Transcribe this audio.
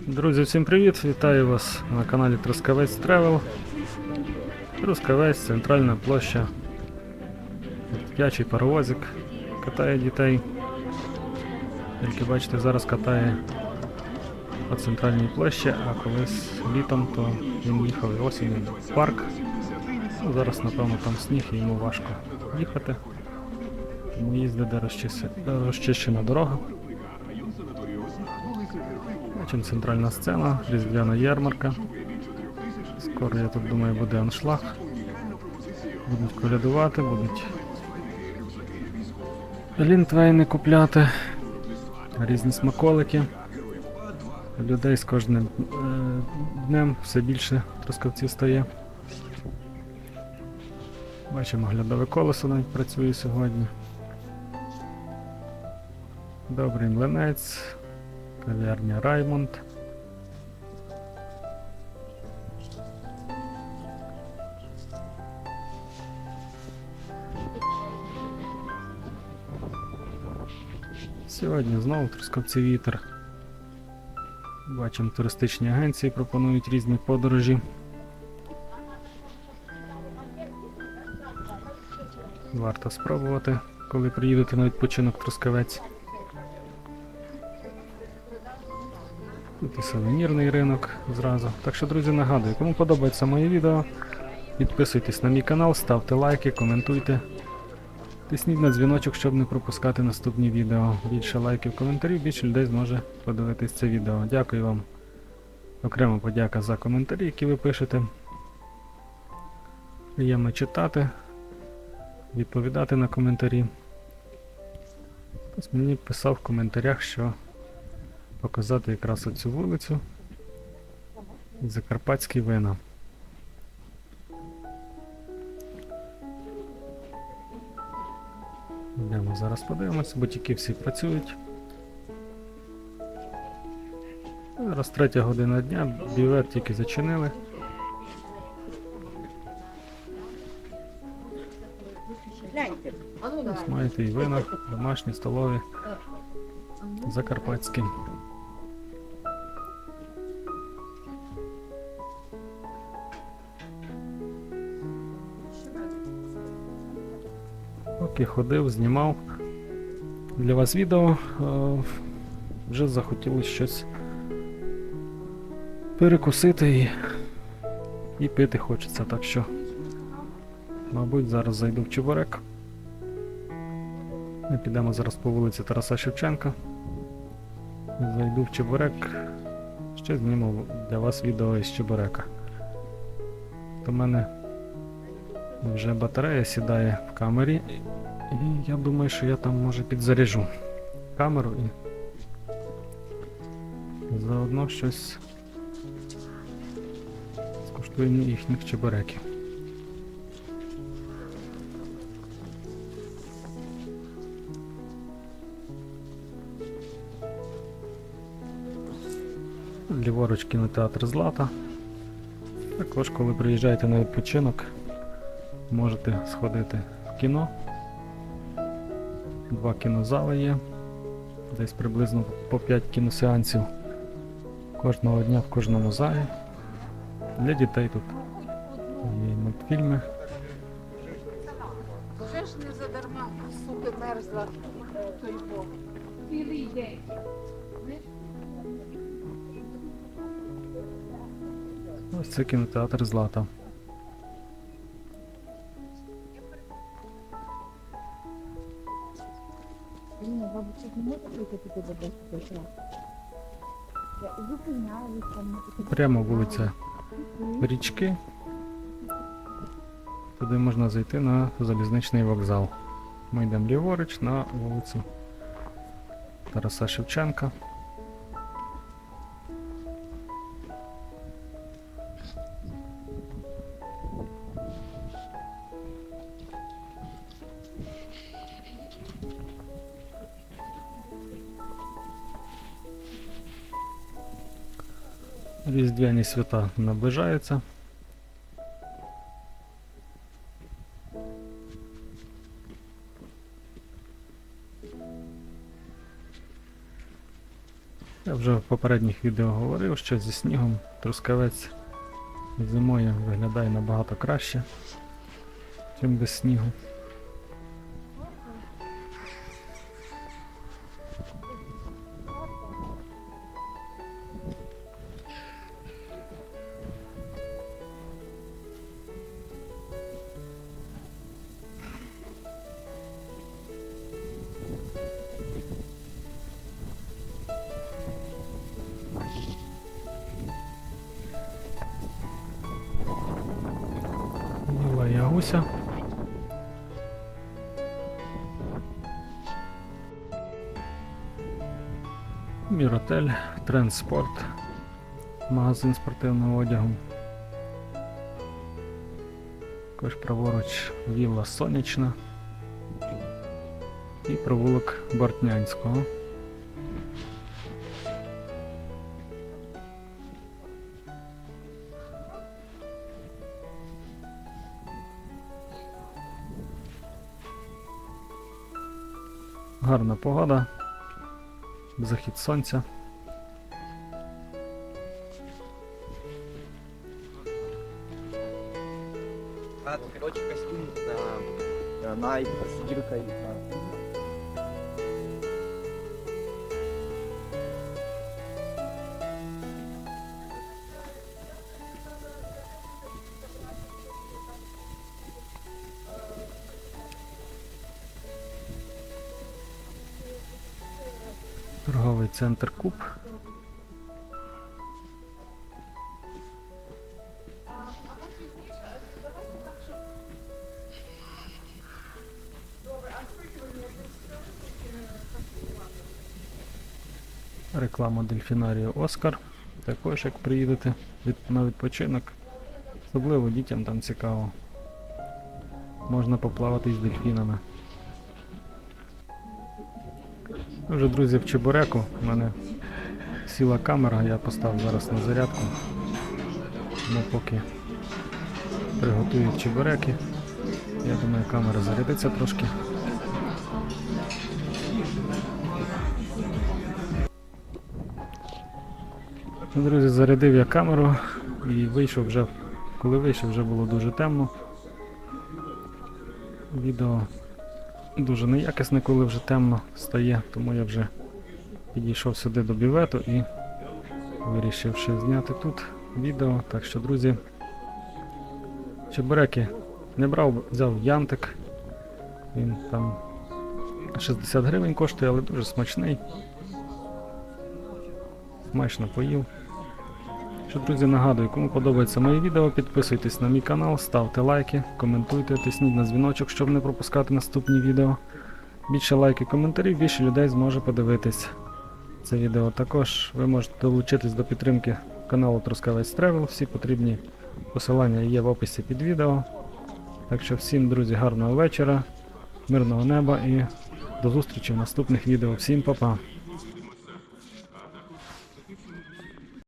Друзі, всім привіт! Вітаю вас на каналі Трускавець Тревел. Трускавець, центральна площа. Дитячий паровозик катає дітей. Тільки бачите, зараз катає по центральній площі, а колись літом то він їхав і осінню в парк. Ну, зараз, напевно, там сніг і йому важко їхати. Тому їздить, де розчищена дорога. Бачимо центральна сцена, різдвяна ярмарка. Скоро, я тут думаю, буде аншлаг. Будуть колядувати, будуть лінтвейни купляти, різні смаколики. Людей з кожним е, днем все більше трускавців стає. Бачимо, глядове колесо навіть працює сьогодні. Добрий млинець, кав'ярня Раймонд. Сьогодні знову Трускавці вітер. Бачимо, туристичні агенції пропонують різні подорожі. Варто спробувати, коли приїдете на відпочинок Трускавець. Тут і сувенірний ринок зразу. Так що, друзі, нагадую, кому подобається моє відео, підписуйтесь на мій канал, ставте лайки, коментуйте. Тисніть на дзвіночок, щоб не пропускати наступні відео. Більше лайків, коментарів, більше людей зможе подивитись це відео. Дякую вам. Окрема подяка за коментарі, які ви пишете. Приємно читати, відповідати на коментарі. Хтось мені писав в коментарях, що показати якраз оцю вулицю. Закарпатські вина. Йдемо зараз подивимося, бутіки всі працюють. Зараз третя година дня, бівер тільки зачинили. Ось маєте і вина, домашні, столові, закарпатські. Поки ходив, знімав для вас відео, е, вже захотілося щось перекусити і, і пити хочеться, так що, мабуть, зараз зайду в чебурек. Ми підемо зараз по вулиці Тараса Шевченка. Зайду в Чебурек. Ще зніму для вас відео із Чебурека. В мене вже батарея сідає в камері. І я думаю, що я там може підзаряжу камеру і заодно щось скуштуємо їхніх чебуреків. Ліворуч кінотеатр Злата. Також, коли приїжджаєте на відпочинок, можете сходити в кіно. Два кінозали є. Десь приблизно по 5 кіносеансів кожного дня в кожному залі. Для дітей тут є мультфільми. Вже ж не задарма, суки, мерзла той Бог. Цілий день. Ось це кінотеатр Злата. Прямо вулиця річки. Туди можна зайти на залізничний вокзал. Ми йдемо ліворуч на вулицю Тараса Шевченка. Різдвяні свята наближаються. Я вже в попередніх відео говорив, що зі снігом трускавець зимою виглядає набагато краще, ніж без снігу. Біла ягуся. Міротель, Трендспорт, магазин спортивного одягу. Також праворуч Вілла Сонячна і провулок Бортнянського. Гарна погода, захід сонця. А, короче, костюм на, на Nike с Торговий центр Куб. Реклама дельфінарію Оскар. Також як приїдете на відпочинок. Особливо дітям там цікаво. Можна поплавати з дельфінами. Вже, друзі, в Чебуреку. У мене сіла камера, я поставив зараз на зарядку. Ну, поки приготують чебуреки. Я думаю, камера зарядиться трошки. Ну, Друзі, зарядив я камеру і вийшов вже. Коли вийшов, вже було дуже темно. Відео дуже неякісне, коли вже темно стає, тому я вже підійшов сюди до бювету і вирішив ще зняти тут відео. Так що, друзі, чебуреки не брав, взяв янтик. Він там 60 гривень коштує, але дуже смачний. Смачно поїв. Що, друзі, нагадую, кому подобається моє відео, підписуйтесь на мій канал, ставте лайки, коментуйте, тисніть на дзвіночок, щоб не пропускати наступні відео. Більше лайків, коментарів, більше людей зможе подивитись це відео. Також ви можете долучитись до підтримки каналу Трускавець Тревел. Всі потрібні посилання є в описі під відео. Так що всім, друзі, гарного вечора, мирного неба і до зустрічі в наступних відео. Всім па-па!